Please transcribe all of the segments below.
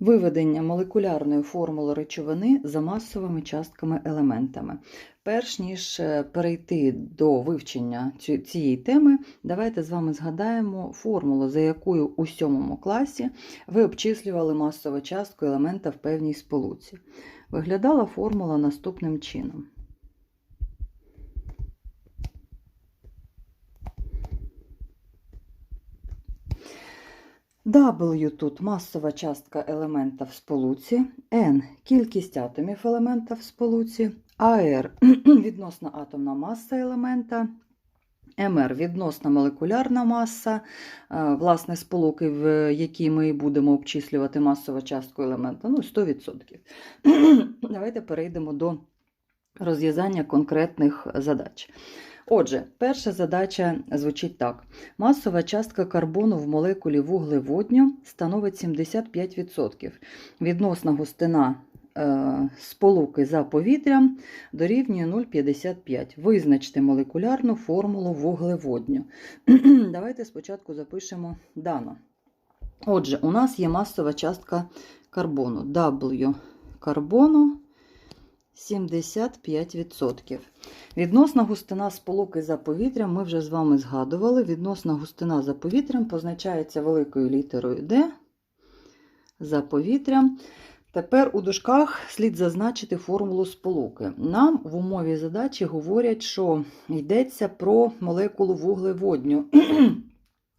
Виведення молекулярної формули речовини за масовими частками елементами. Перш ніж е, перейти до вивчення цієї теми, давайте з вами згадаємо формулу, за якою у сьомому класі ви обчислювали масову частку елемента в певній сполуці. Виглядала формула наступним чином. W тут масова частка елемента в сполуці, N кількість атомів елемента в сполуці, AR відносна атомна маса елемента, МР відносна молекулярна маса, е, власне, сполуки, в якій ми будемо обчислювати масову частку елемента, ну 100%. Давайте перейдемо до розв'язання конкретних задач. Отже, перша задача звучить так. Масова частка карбону в молекулі вуглеводню становить 75%. Відносна густина е, сполуки за повітрям дорівнює 0,55. Визначте молекулярну формулу вуглеводню. Давайте спочатку запишемо дано. Отже, у нас є масова частка карбону. W карбону 75%. Відносна густина сполуки за повітрям, ми вже з вами згадували. Відносна густина за повітрям позначається великою літерою D за повітрям. Тепер у дужках слід зазначити формулу сполуки. Нам в умові задачі говорять, що йдеться про молекулу вуглеводню.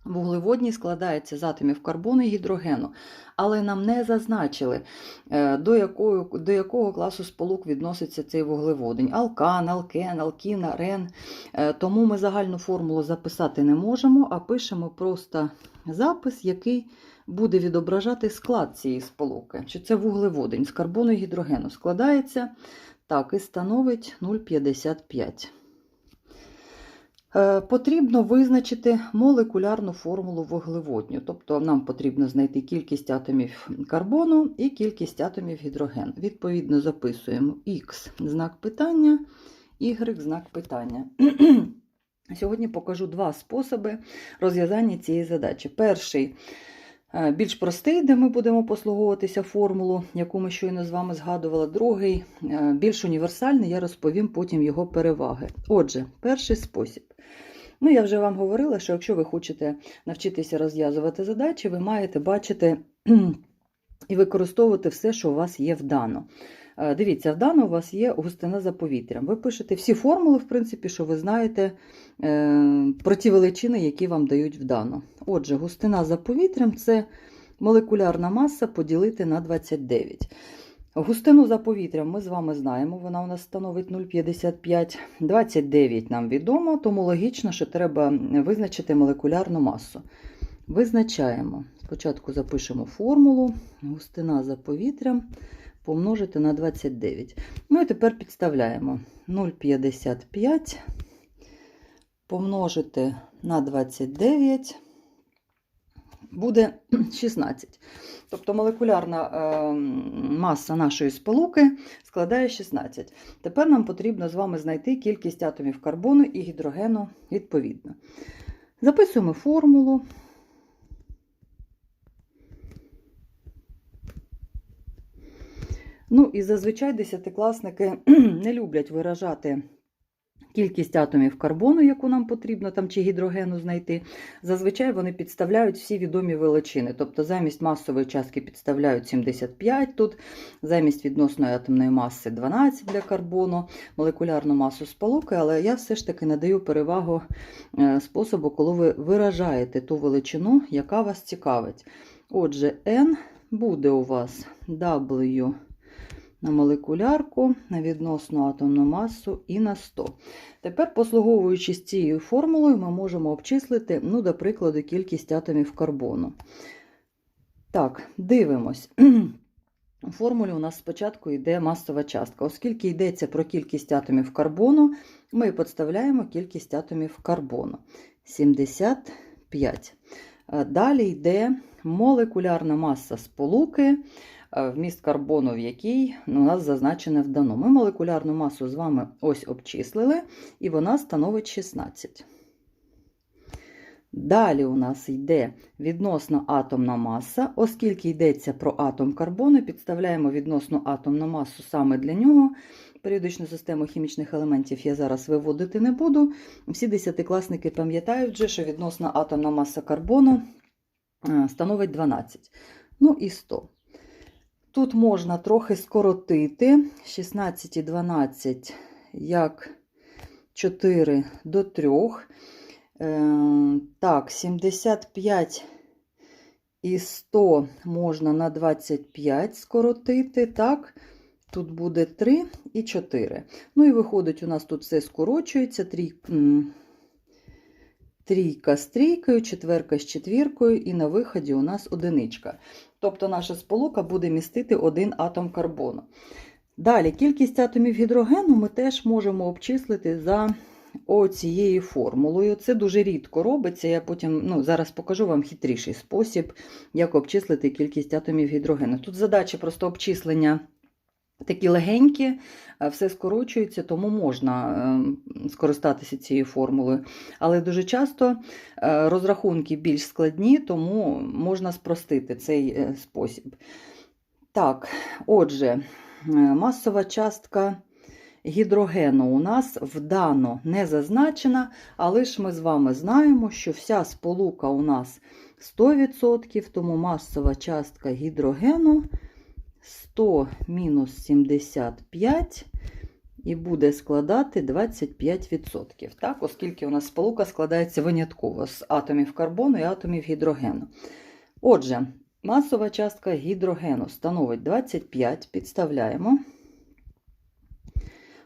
Вуглеводній складається з атомів карбону і гідрогену, але нам не зазначили, е, до якого, до якого класу сполук відноситься цей вуглеводень. Алкан, алкен, алкін, арен. Е, Тому ми загальну формулу записати не можемо, а пишемо просто запис, який буде відображати склад цієї сполуки. Що це вуглеводень з карбону і гідрогену складається так і становить 0,55. Е, Потрібно визначити молекулярну формулу вуглеводню, тобто нам потрібно знайти кількість атомів карбону і кількість атомів гідрогену. Відповідно, записуємо Х знак питання, Y знак питання. Сьогодні покажу два способи розв'язання цієї задачі. Перший більш простий, де ми будемо послуговуватися формулу, яку ми щойно з вами згадували. Другий е, більш універсальний, я розповім потім його переваги. Отже, перший спосіб. Ну, я вже вам говорила, що якщо ви хочете навчитися розв'язувати задачі, ви маєте бачити і використовувати все, що у вас є вдано. Е, Дивіться, вдано у вас є густина за повітрям. Ви пишете всі формули, в принципі, що ви знаєте е, про ті величини, які вам дають вдано. Отже, густина за повітрям це молекулярна маса поділити на 29. Густину за повітрям ми з вами знаємо, вона у нас становить 0,55. 29 нам відомо, тому логічно, що треба визначити молекулярну масу. Визначаємо. Спочатку запишемо формулу, густина за повітрям помножити на 29. Ну і тепер підставляємо 0,55 помножити на 29 буде 16. Тобто молекулярна е, маса нашої сполуки складає 16. Тепер нам потрібно з вами знайти кількість атомів карбону і гідрогену відповідно. Записуємо формулу. Ну і зазвичай десятикласники не люблять виражати кількість атомів карбону, яку нам потрібно, там чи гідрогену знайти. Зазвичай вони підставляють всі відомі величини. Тобто замість масової частки підставляють 75 тут, замість відносної атомної маси 12 для карбону, молекулярну масу сполуки, але я все ж таки надаю перевагу е, способу, коли ви виражаєте ту величину, яка вас цікавить. Отже, N буде у вас W на молекулярку, на відносну атомну масу і на 100. Тепер, послуговуючись цією формулою, ми можемо обчислити, ну, до прикладу, кількість атомів карбону. Так, дивимось. У формулі у нас спочатку йде масова частка. Оскільки йдеться про кількість атомів карбону, ми підставляємо кількість атомів карбону 75. Е, Далі йде молекулярна маса сполуки, вміст карбону, в якій у нас зазначене вдано. Ми молекулярну масу з вами ось обчислили, і вона становить 16. Далі у нас йде відносно атомна маса. Оскільки йдеться про атом карбону, підставляємо відносно атомну масу саме для нього. Періодичну систему хімічних елементів я зараз виводити не буду. Всі десятикласники пам'ятають вже, що відносна атомна маса карбону е, становить 12. Ну і 100. Тут можна трохи скоротити 16 і 12 як 4 до 3. Е, так, 75 і 100 можна на 25 скоротити. Так, тут буде 3 і 4. Ну і виходить, у нас тут все скорочується. Трій, м, трійка з трійкою, четверка з четвіркою, і на виході у нас одиничка. Тобто наша сполука буде містити один атом карбону. Далі, кількість атомів гідрогену ми теж можемо обчислити за оцією формулою. Це дуже рідко робиться. Я потім ну, зараз покажу вам хитріший спосіб, як обчислити кількість атомів гідрогену. Тут задача просто обчислення такі легенькі, е, все скорочується, тому можна е, скористатися цією формулою. Але дуже часто е, розрахунки більш складні, тому можна спростити цей е, спосіб. Так, отже, масова частка гідрогену у нас вдано не зазначена, але ж ми з вами знаємо, що вся сполука у нас 100%, тому масова частка гідрогену 100 мінус 75 і буде складати 25%. Так, оскільки у нас сполука складається винятково з атомів карбону і атомів гідрогену. Отже, масова частка гідрогену становить 25, підставляємо.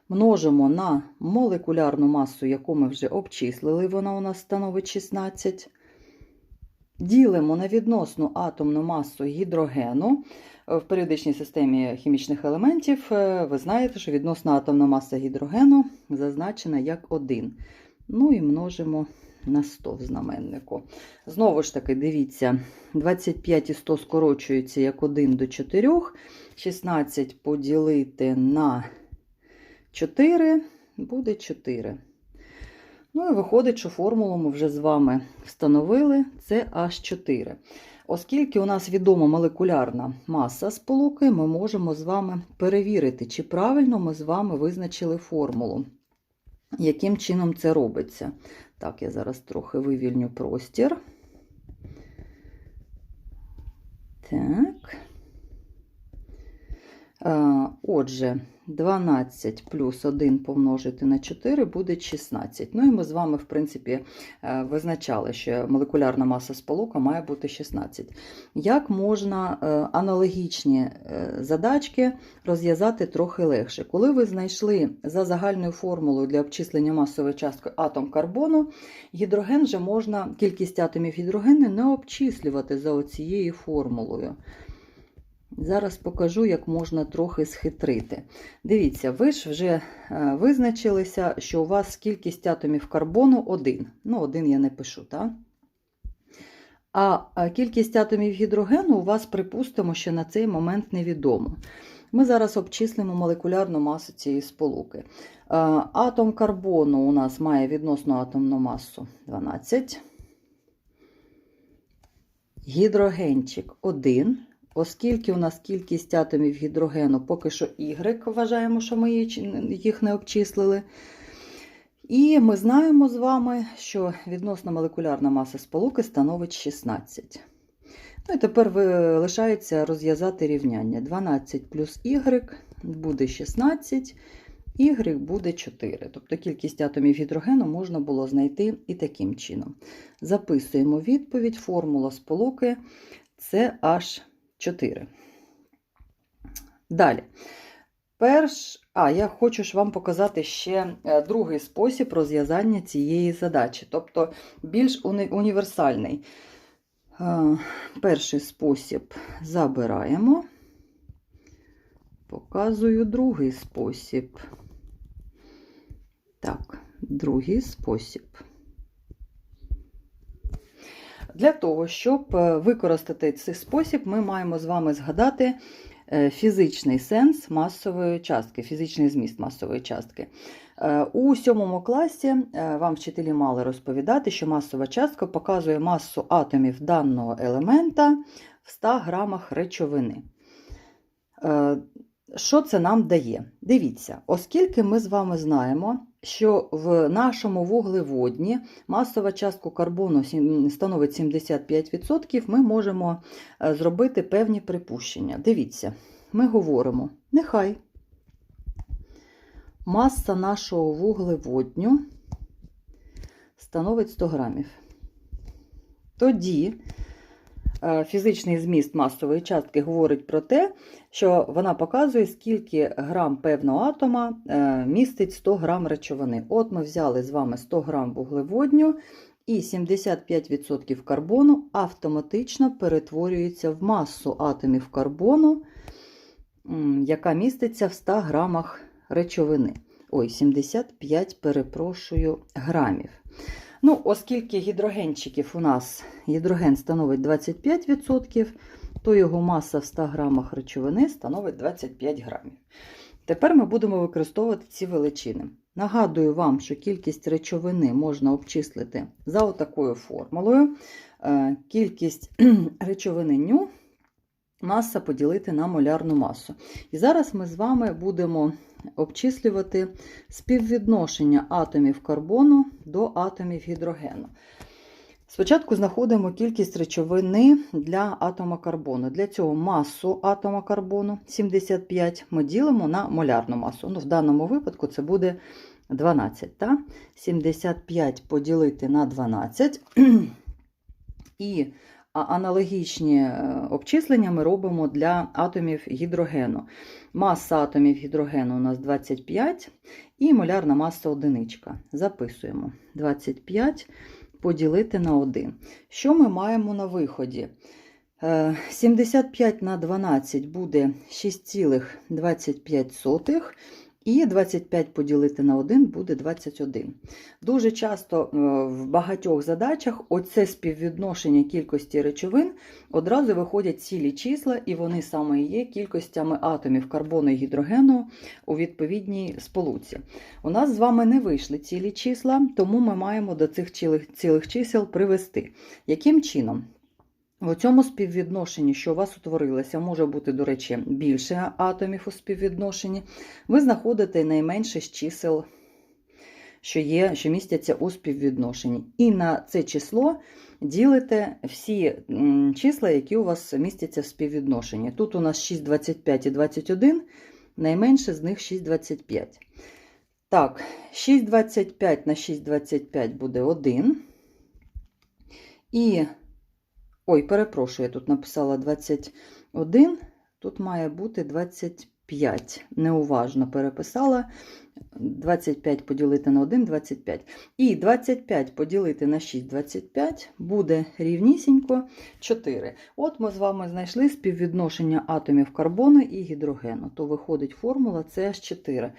Множимо на молекулярну масу, яку ми вже обчислили, вона у нас становить 16. Ділимо на відносну атомну масу гідрогену. В періодичній системі хімічних елементів е, ви знаєте, що відносна атомна маса гідрогену зазначена як 1. Ну і множимо на 100 в знаменнику. Знову ж таки, дивіться, 25 і 100 скорочуються як 1 до 4. 16 поділити на 4 буде 4. Ну і виходить, що формулу ми вже з вами встановили, це H4. Оскільки у нас відома молекулярна маса сполуки, ми можемо з вами перевірити, чи правильно ми з вами визначили формулу, яким чином це робиться. Так, я зараз трохи вивільню простір. Так. Отже, 12 плюс 1 помножити на 4 буде 16. Ну і ми з вами, в принципі, е, визначали, що молекулярна маса сполука має бути 16. Як можна е, аналогічні е, задачки розв'язати трохи легше? Коли ви знайшли за загальною формулою для обчислення масової частки атом карбону, гідроген вже можна, кількість атомів гідрогену не обчислювати за оцією формулою. Зараз покажу, як можна трохи схитрити. Дивіться, ви ж вже е, визначилися, що у вас кількість атомів карбону 1. Ну, один я не пишу, так? А кількість атомів гідрогену у вас, припустимо, що на цей момент невідомо. Ми зараз обчислимо молекулярну масу цієї сполуки. Е, атом карбону у нас має відносну атомну масу 12. Гідрогенчик 1. Оскільки у нас кількість атомів гідрогену поки що Y, вважаємо, що ми їх не обчислили. І ми знаємо з вами, що відносно молекулярна маса сполуки становить 16. Ну і тепер лишається розв'язати рівняння. 12 плюс y буде 16, y буде 4. Тобто кількість атомів гідрогену можна було знайти і таким чином. Записуємо відповідь, формула сполуки це H 4. Далі. Перш, а, я хочу ж вам показати ще е, другий спосіб розв'язання цієї задачі, тобто більш уні універсальний. Е, перший спосіб забираємо, показую другий спосіб. Так, другий спосіб. Для того, щоб е, використати цей спосіб, ми маємо з вами згадати, е, фізичний сенс масової частки, фізичний зміст масової частки. Е, У сьомому класі вам вчителі мали розповідати, що масова частка показує масу атомів даного елемента в 100 грамах речовини. Що це нам дає? Дивіться, оскільки ми з вами знаємо, що в нашому вуглеводні масова частка карбону становить 75%, ми можемо е, зробити певні припущення. Дивіться, ми говоримо, нехай маса нашого вуглеводню становить 100 грамів. Тоді фізичний зміст масової частки говорить про те, що вона показує, скільки грам певного атома е, містить 100 грам речовини. От ми взяли з вами 100 грам вуглеводню, і 75% карбону автоматично перетворюється в масу атомів карбону, яка міститься в 100 грамах речовини. Ой, 75, перепрошую, грамів. Ну, оскільки гідрогенчиків у нас гідроген становить 25%, то його маса в 100 грамах речовини становить 25 грамів. Тепер ми будемо використовувати ці величини. Нагадую вам, що кількість речовини можна обчислити за отакою формулою. Е, Кількість речовини ню маса поділити на молярну масу. І зараз ми з вами будемо обчислювати співвідношення атомів карбону до атомів гідрогену. Спочатку знаходимо кількість речовини для атома карбону. Для цього масу атома карбону 75 ми ділимо на молярну масу. Ну, в даному випадку це буде 12. Та? 75 поділити на 12. І аналогічні е, обчислення ми робимо для атомів гідрогену. Маса атомів гідрогену у нас 25 і молярна маса одиничка. Записуємо 25 поділити на 1. Що ми маємо на виході? Е, 75 на 12 буде 6,25. І 25 поділити на 1 буде 21. Дуже часто е, в багатьох задачах оце співвідношення кількості речовин одразу виходять цілі числа, і вони саме є кількостями атомів карбону і гідрогену у відповідній сполуці. У нас з вами не вийшли цілі числа, тому ми маємо до цих цілих, цілих чисел привести. Яким чином? В цьому співвідношенні, що у вас утворилося, може бути, до речі, більше атомів у співвідношенні. Ви знаходите найменше з чисел, що є, що містяться у співвідношенні. І на це число ділите всі числа, які у вас містяться в співвідношенні. Тут у нас 6, 25 і 21, найменше з них 6,25. Так, 6,25 на 6,25 буде 1. І Ой, перепрошую, я тут написала 21, тут має бути 25. Неуважно переписала. 25 поділити на 1 25. І 25 поділити на 6 25 буде рівнісінько 4. От ми з вами знайшли співвідношення атомів карбону і гідрогену. То виходить формула CH4.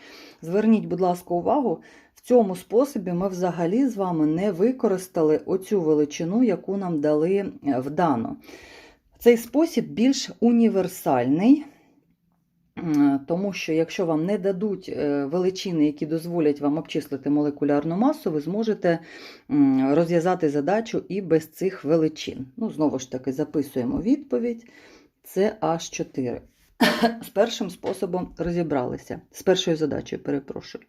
Зверніть, будь ласка, увагу. В цьому способі ми взагалі з вами не використали оцю величину, яку нам дали е, вдано. Цей спосіб більш універсальний, тому що якщо вам не дадуть е, величини, які дозволять вам обчислити молекулярну масу, ви зможете розв'язати задачу і без цих величин. Ну, знову ж таки, записуємо відповідь. Це H4. З першим способом розібралися. З першою задачею, перепрошую.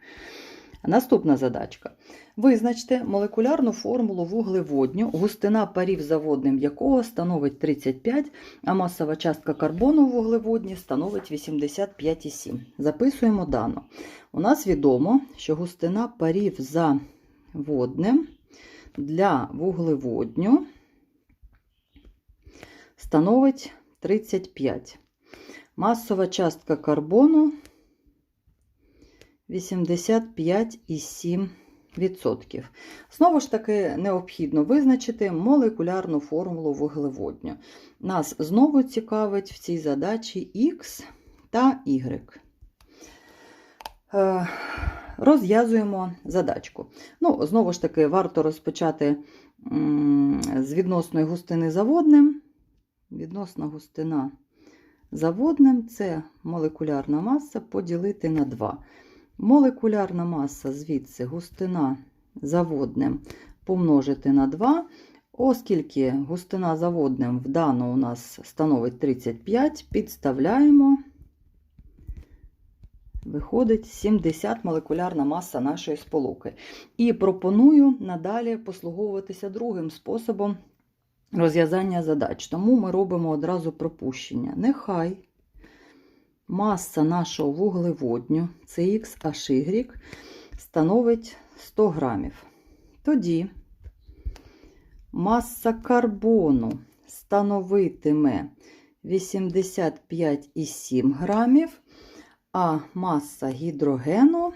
Наступна задачка. Визначте молекулярну формулу вуглеводню, густина парів за водним якого становить 35, а масова частка карбону в вуглеводні становить 85,7. Записуємо дано. У нас відомо, що густина парів за водним для вуглеводню становить 35. Масова частка карбону 85,7%. Знову ж таки, необхідно визначити молекулярну формулу вуглеводню. Нас знову цікавить в цій задачі Х та Y. Е, Розв'язуємо задачку. Ну, Знову ж таки, варто розпочати з відносної густини за водним. Відносна густина заводним це молекулярна маса поділити на 2. Молекулярна маса звідси густина заводним помножити на 2. Оскільки густина заводним в дану у нас становить 35, підставляємо, виходить 70 молекулярна маса нашої сполуки. І пропоную надалі послуговуватися другим способом розв'язання задач. Тому ми робимо одразу пропущення. Нехай маса нашого вуглеводню, це Х Y, становить 100 грамів. Тоді маса карбону становитиме 85,7 грамів, а маса гідрогену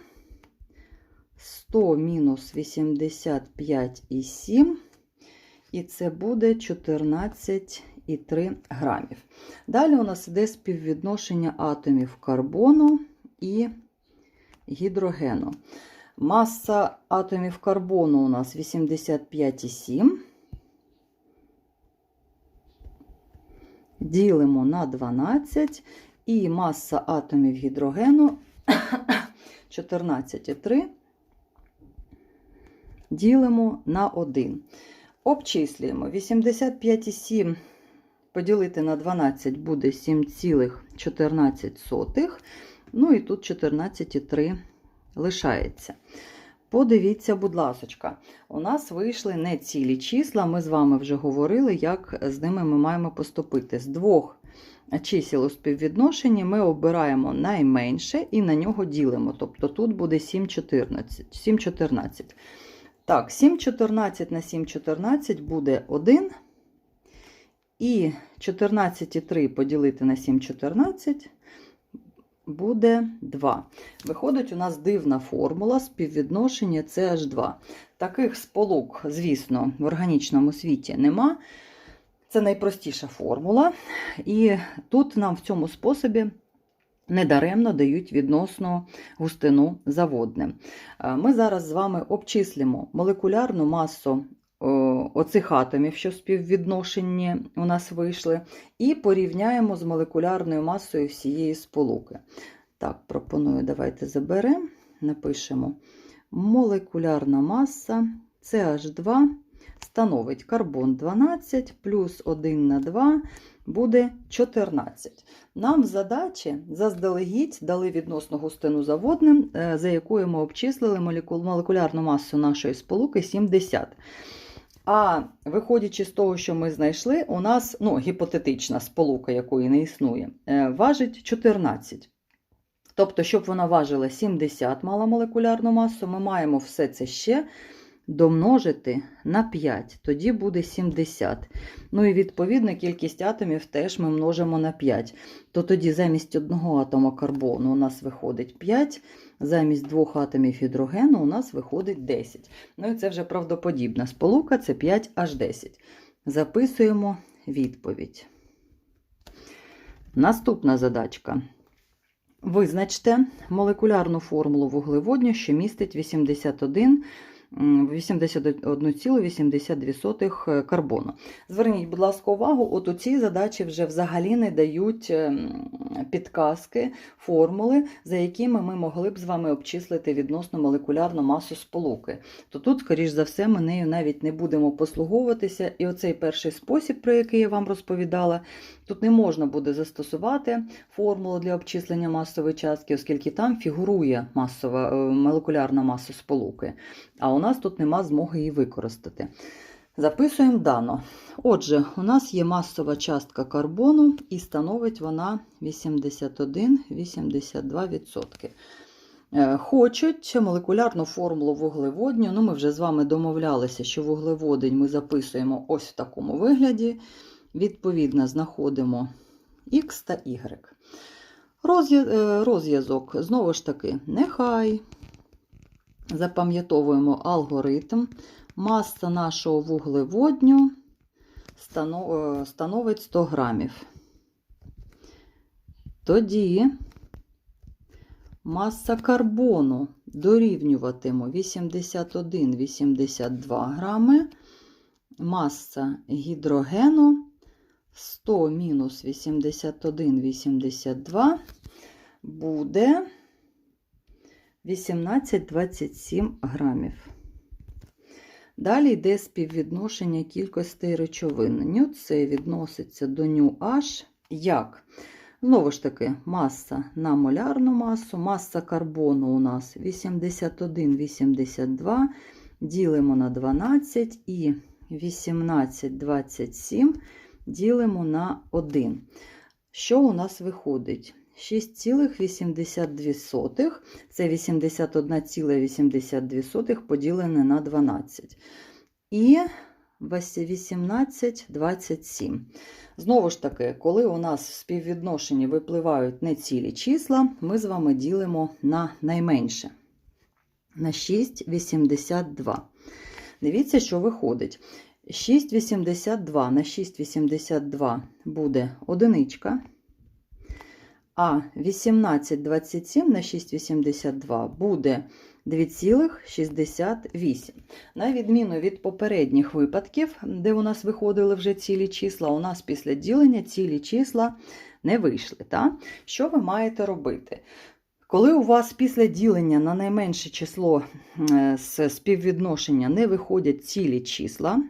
100 мінус 85,7, і це буде 14,3 грамів. Далі у нас іде співвідношення атомів карбону і гідрогену. Маса атомів карбону у нас 85,7. Ділимо на 12, і маса атомів гідрогену 14,3. Ділимо на 1. Обчислюємо 85,7 поділити на 12 буде 7,14. Ну і тут 14,3 лишається. Подивіться, будь ласочка, у нас вийшли не цілі числа, ми з вами вже говорили, як з ними ми маємо поступити. З двох чисел у співвідношенні ми обираємо найменше і на нього ділимо. Тобто тут буде 7,14. 7,14. Так, 7,14 на 7,14 буде 1. І 14,3 поділити на 7,14 буде 2. Виходить, у нас дивна формула співвідношення CH2. Таких сполук, звісно, в органічному світі нема. Це найпростіша формула. І тут нам в цьому способі недаремно дають відносну густину заводним. Ми зараз з вами обчислимо молекулярну масу оцих атомів, що співвідношенні у нас вийшли, і порівняємо з молекулярною масою всієї сполуки. Так, пропоную, давайте заберемо, напишемо молекулярна маса CH2 становить карбон 12 плюс 1 на 2 буде 14. Нам в задачі заздалегідь дали відносно густину заводним, за якою ми обчислили молекулярну масу нашої сполуки 70. А виходячи з того, що ми знайшли, у нас ну, гіпотетична сполука, якої не існує, важить 14. Тобто, щоб вона важила 70 мала молекулярну масу, ми маємо все це ще домножити на 5, тоді буде 70. Ну і відповідно кількість атомів теж ми множимо на 5. То тоді замість одного атома карбону у нас виходить 5, замість двох атомів гідрогену у нас виходить 10. Ну і це вже правдоподібна сполука, це 5 аж 10. Записуємо відповідь. Наступна задачка. Визначте молекулярну формулу вуглеводню, що містить 81 81,82 карбону. Зверніть, будь ласка, увагу, от у цій задачі вже взагалі не дають підказки, формули, за якими ми могли б з вами обчислити відносно молекулярну масу сполуки. То тут, скоріш за все, ми нею навіть не будемо послуговуватися. І оцей перший спосіб, про який я вам розповідала, тут не можна буде застосувати формулу для обчислення масової частки, оскільки там фігурує масова, молекулярна маса сполуки. А у нас тут нема змоги її використати. Записуємо дано. Отже, у нас є масова частка карбону і становить вона 81-82%. Хочуть молекулярну формулу вуглеводню. Ну, Ми вже з вами домовлялися, що вуглеводень ми записуємо ось в такому вигляді. Відповідно, знаходимо Х та Y. Розв'язок, знову ж таки, нехай. Запам'ятовуємо алгоритм. Маса нашого вуглеводню становить 100 грамів. Тоді маса карбону дорівнюватиме 81-82 грами, маса гідрогену 100 мінус 81, 82 буде 18-27 грамів. Далі йде співвідношення кількостей речовин. Ню це відноситься до ню H як? Знову ж таки, маса на молярну масу, маса карбону у нас 81,82, ділимо на 12 і 18,27 ділимо на 1. Що у нас виходить? 6,82 це 81,82 поділене на 12. І 18,27. Знову ж таки, коли у нас в співвідношенні випливають не цілі числа, ми з вами ділимо на найменше. На 6,82. Дивіться, що виходить. 6,82 на 6,82 буде одиничка. А 18,27 на 6,82 буде 2,68. На відміну від попередніх випадків, де у нас виходили вже цілі числа, у нас після ділення цілі числа не вийшли. Так? Що ви маєте робити? Коли у вас після ділення на найменше число е, з співвідношення не виходять цілі числа,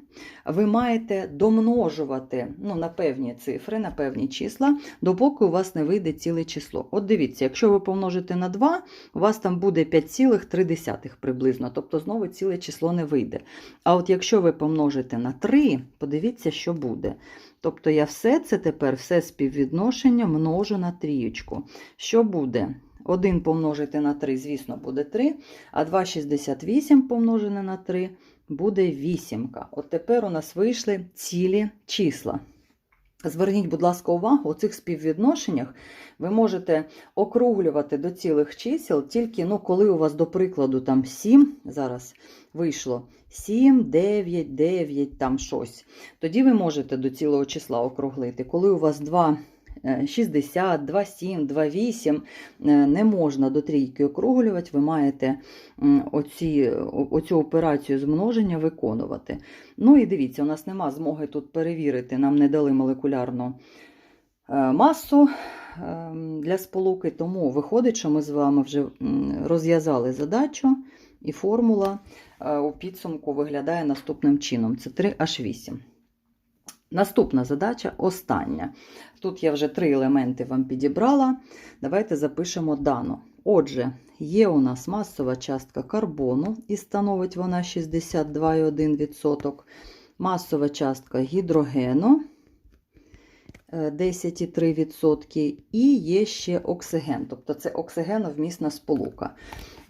ви маєте домножувати ну, на певні цифри, на певні числа, допоки у вас не вийде ціле число. От дивіться, якщо ви помножите на 2, у вас там буде 5,3 приблизно, тобто знову ціле число не вийде. А от якщо ви помножите на 3, подивіться, що буде. Тобто я все це тепер, все співвідношення множу на трієчку. Що буде? 1 помножити на 3, звісно, буде 3, а 2,68 помножене на 3 буде 8. От тепер у нас вийшли цілі числа. Зверніть, будь ласка, увагу, у цих співвідношеннях ви можете округлювати до цілих чисел, тільки ну, коли у вас, до прикладу, там 7, зараз вийшло 7, 9, 9, там щось. Тоді ви можете до цілого числа округлити. Коли у вас 2 60, 2,7, 2,8 не можна до трійки округлювати, ви маєте оці, оцю операцію змноження виконувати. Ну і дивіться, у нас нема змоги тут перевірити, нам не дали молекулярну е, масу е, для сполуки, тому виходить, що ми з вами вже розв'язали задачу, і формула е, у підсумку виглядає наступним чином: це 3H8. Наступна задача остання. Тут я вже три елементи вам підібрала. Давайте запишемо дану. Отже, є у нас масова частка карбону, і становить вона 62,1%. Масова частка гідрогену 10,3%. І є ще оксиген, тобто це оксигеновмісна сполука.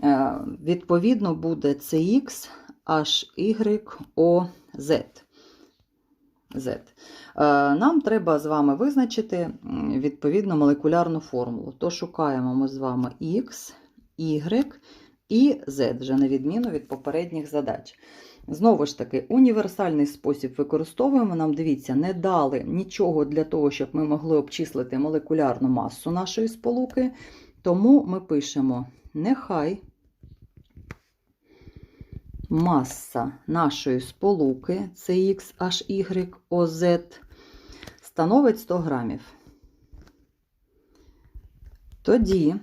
Е, відповідно, буде CX, HY, OZ. Z. Е, нам треба з вами визначити відповідну молекулярну формулу. То шукаємо ми з вами X, Y і Z, вже на відміну від попередніх задач. Знову ж таки, універсальний спосіб використовуємо. Нам, дивіться, не дали нічого для того, щоб ми могли обчислити молекулярну масу нашої сполуки. Тому ми пишемо нехай маса нашої сполуки CXHY становить 100 грамів. Тоді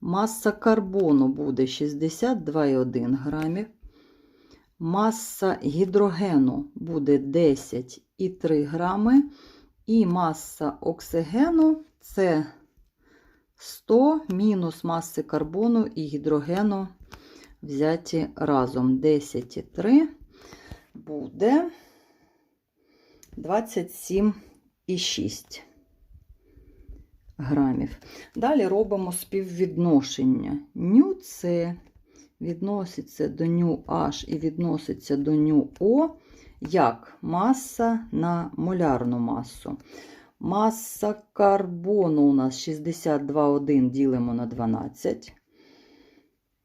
маса карбону буде 62,1 грамів, маса гідрогену буде 10,3 грами, і маса оксигену це 100 мінус маси карбону і гідрогену взяті разом 10,3 буде 27,6 грамів. Далі робимо співвідношення. Ню С відноситься до ню H і відноситься до ню О як маса на молярну масу. Маса карбону у нас 62,1 ділимо на 12.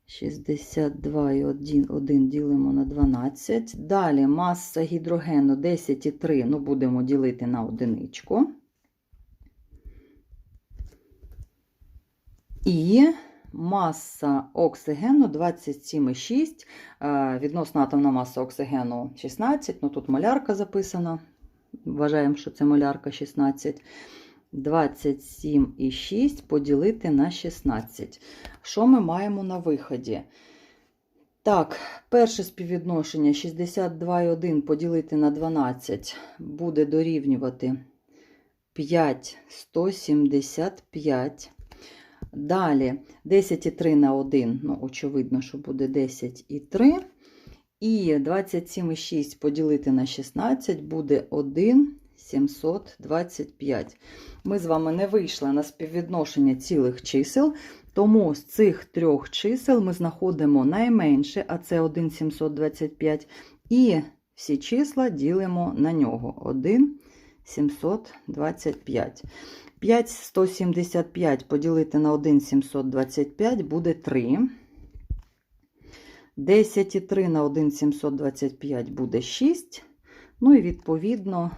62,1 ділимо на 12. Далі маса гідрогену 10,3, ну, будемо ділити на одиничку. І маса оксигену 27,6. Відносна атомна маса оксигену 16, ну тут малярка записана. Вважаємо, що це малярка 16. 27,6 поділити на 16. Що ми маємо на виході? Так, перше співвідношення 62,1 поділити на 12 буде дорівнювати 5,175. Далі 10,3 на 1, ну, очевидно, що буде 10,3. І 27,6 поділити на 16 буде 1,725. Ми з вами не вийшли на співвідношення цілих чисел, тому з цих трьох чисел ми знаходимо найменше, а це 1,725, і всі числа ділимо на нього 1,725. 5,175 поділити на 1,725 буде 3. 10,3 на 1,725 буде 6. Ну і відповідно,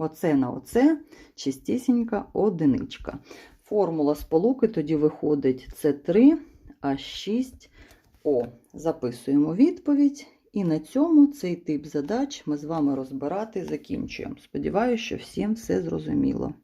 оце на оце чистісінька одиничка. Формула сполуки тоді виходить С3 H6O. Записуємо відповідь. І на цьому цей тип задач ми з вами розбирати закінчуємо. Сподіваюся, що всім все зрозуміло.